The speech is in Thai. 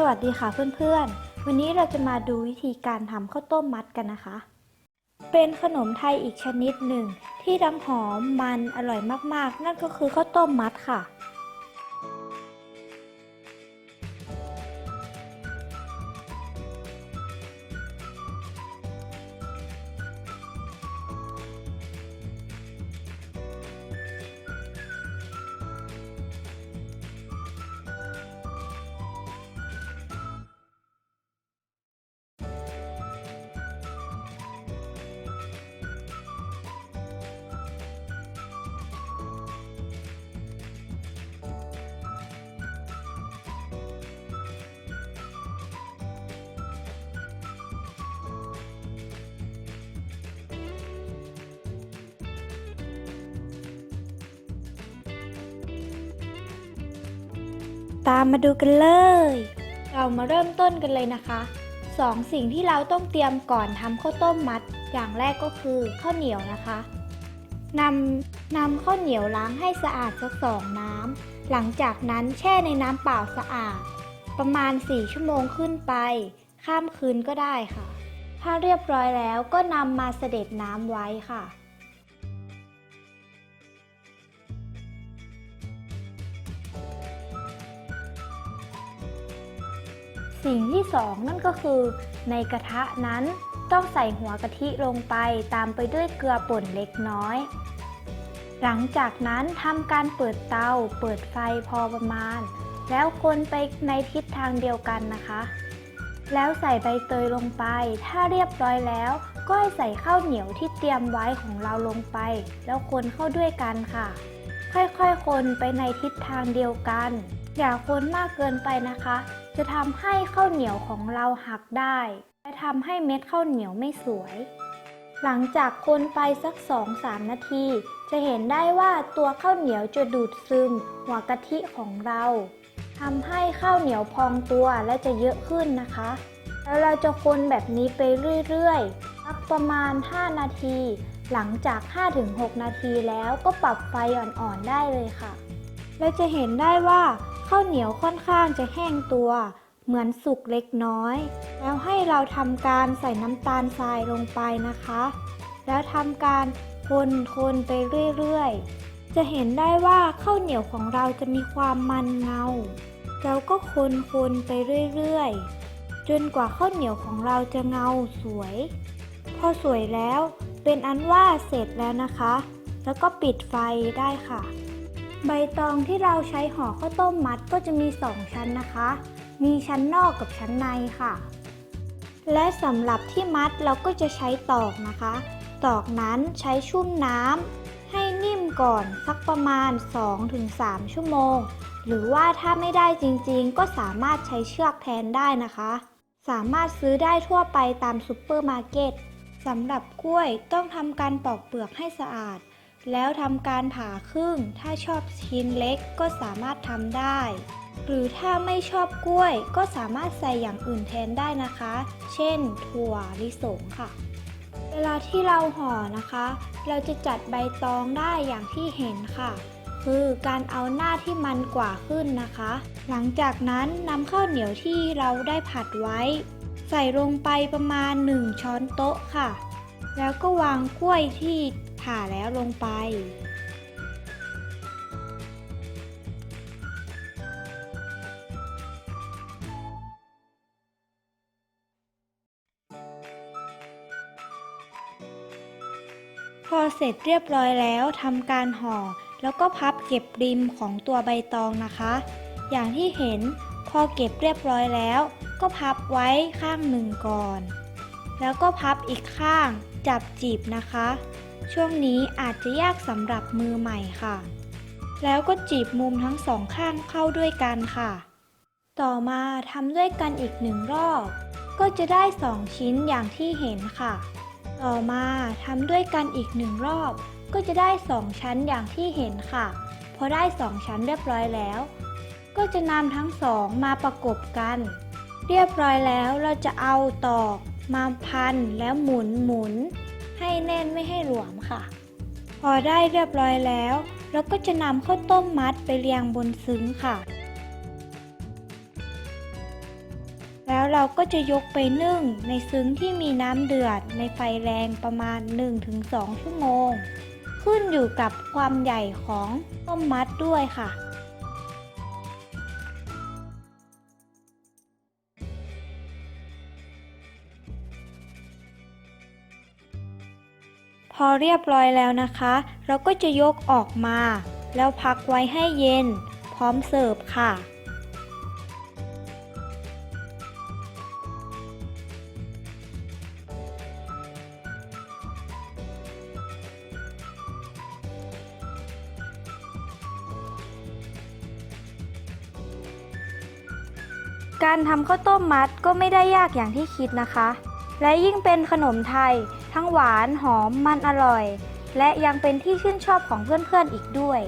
สวัสดีค่ะเพื่อนๆ วันนี้เราจะมาดูวิธีการทำข้าวต้มมัดกันนะคะ เป็นขนมไทยอีกชนิดหนึ่ง ที่ทั้งหอมมันอร่อยมากๆ นั่นก็คือข้าวต้มมัดค่ะ ตามมาดูกันเลย เรามาเริ่มต้นกันเลยนะคะสองสิ่งที่เราต้องเตรียมก่อนทำข้าวต้มมัด อย่างแรกก็คือข้าวเหนียวนะคะนำนำข้าวเหนียวล้างให้สะอาดสักสองน้ำหลังจากนั้นแช่ในน้ำเปล่าสะอาด ประมาณ 4 ชั่วโมงขึ้นไป ข้ามคืนก็ได้ค่ะ ถ้าเรียบร้อยแล้วก็นำมาเสด็จน้ำไว้ค่ะ สิ่งที่สองนั่นก็คือ ในกระทะนั้นต้องใส่หัวกะทิลงไปตามไปด้วยเกลือป่นเล็กน้อย หลังจากนั้นทำการเปิดเตา เปิดไฟพอประมาณ แล้วคนไปในทิศทางเดียวกันนะคะ แล้วใส่ใบเตยลงไป ถ้าเรียบร้อยแล้ว ก็ให้ใส่ข้าวเหนียวที่เตรียมไว้ของเราลงไป แล้วคนเข้าด้วยกันค่ะ ค่อยๆ คนไปในทิศทางเดียวกัน อย่าคนมากเกินไปนะคะ จะทำให้ข้าวเหนียวของเราหักได้ และทำให้เม็ดข้าวเหนียวไม่สวย หลังจากคนไปสัก 2-3 นาที จะเห็นได้ว่าตัวข้าวเหนียวจะดูดซึม หัวกะทิของเราทำให้ข้าวเหนียวพองตัวและจะเยอะขึ้นนะคะ แล้วเราจะคนแบบนี้ไปเรื่อยๆสักประมาณ 5 นาที หลังจาก 5-6 นาทีแล้วก็ปรับไฟอ่อนๆได้เลยค่ะเราจะเห็นได้ว่า ข้าวเหนียวค่อนข้างจะแห้งตัว เหมือนสุกเล็กน้อย แล้วให้เราทำการใส่น้ำตาลทรายลงไปนะคะ แล้วทำการคนคนไปเรื่อยๆ จะเห็นได้ว่าข้าวเหนียวของเราจะมีความมันเงาเราก็คนคนไปเรื่อยๆ จนกว่าข้าวเหนียวของเราจะเงาสวย พอสวยแล้วเป็นอันว่าเสร็จแล้วนะคะ แล้วก็ปิดไฟได้ค่ะ ใบตองที่เราใช้ห่อข้าวต้มมัดก็จะมี 2 ชั้นนะคะ มีชั้นนอกกับชั้นในค่ะ และสำหรับที่มัดเราก็จะใช้ตอกนะคะ ตอกนั้นใช้ชุ่มน้ำให้นิ่มก่อนสักประมาณ 2-3 ชั่วโมง หรือว่าถ้าไม่ได้จริงๆ ก็สามารถใช้เชือกแทนได้นะคะ สามารถซื้อได้ทั่วไปตามซูเปอร์มาร์เก็ตสำหรับกล้วยต้องทำการปอกเปลือกให้สะอาด แล้วทำการผ่าครึ่ง ถ้าชอบชิ้นเล็กก็สามารถทำได้ หรือถ้าไม่ชอบกล้วย ก็สามารถใส่อย่างอื่นแทนได้นะคะ เช่น ถั่วลิสงค่ะ เวลาที่เราห่อนะคะ เราจะจัดใบตองได้อย่างที่เห็นค่ะ คือการเอาหน้าที่มันกว่าขึ้นนะคะ หลังจากนั้นนำข้าวเหนียวที่เราได้ผัดไว้ ใส่ลงไปประมาณ 1 ช้อนโต๊ะค่ะ แล้วก็วางกล้วยที่ ผ่าแล้วลงไป พอเสร็จเรียบร้อยแล้วทำการห่อ แล้วก็พับเก็บริมของตัวใบตองนะคะ อย่างที่เห็นพอเก็บเรียบร้อยแล้ว ก็พับไว้ข้างหนึ่งก่อน แล้วก็พับอีกข้างจับจีบนะคะ ช่วงนี้อาจจะยากสำหรับมือใหม่ค่ะ แล้วก็จีบมุมทั้งสองข้างเข้าด้วยกันค่ะ ต่อมาทำด้วยกันอีกหนึ่งรอบ ก็จะได้สองชิ้นอย่างที่เห็นค่ะ ต่อมาทำด้วยกันอีกหนึ่งรอบ ก็จะได้สองชั้นอย่างที่เห็นค่ะ พอได้สองชั้นเรียบร้อยแล้ว ก็จะนำทั้งสองมาประกบกัน เรียบร้อยแล้วเราจะเอาตอก มาพันแล้วหมุนหมุน ให้แน่นไม่ให้หลวมค่ะ พอได้เรียบร้อยแล้วเราก็จะนำข้าวต้มมัดไปเรียงบนซึ้งค่ะ แล้วเราก็จะยกไปนึ่งในซึ้งที่มีน้ำเดือดในไฟแรงประมาณ 1-2 ชั่วโมง ขึ้นอยู่กับความใหญ่ของต้มมัดด้วยค่ะ พอเรียบร้อยแล้วนะคะ เราก็จะยกออกมา แล้วพักไว้ให้เย็น พร้อมเสิร์ฟค่ะการทำข้าวต้มมัดก็ไม่ได้ยากอย่างที่คิดนะคะ และยิ่งเป็นขนมไทย ทั้งหวานหอมมันอร่อย และยังเป็นที่ชื่นชอบของเพื่อนๆอีกด้วย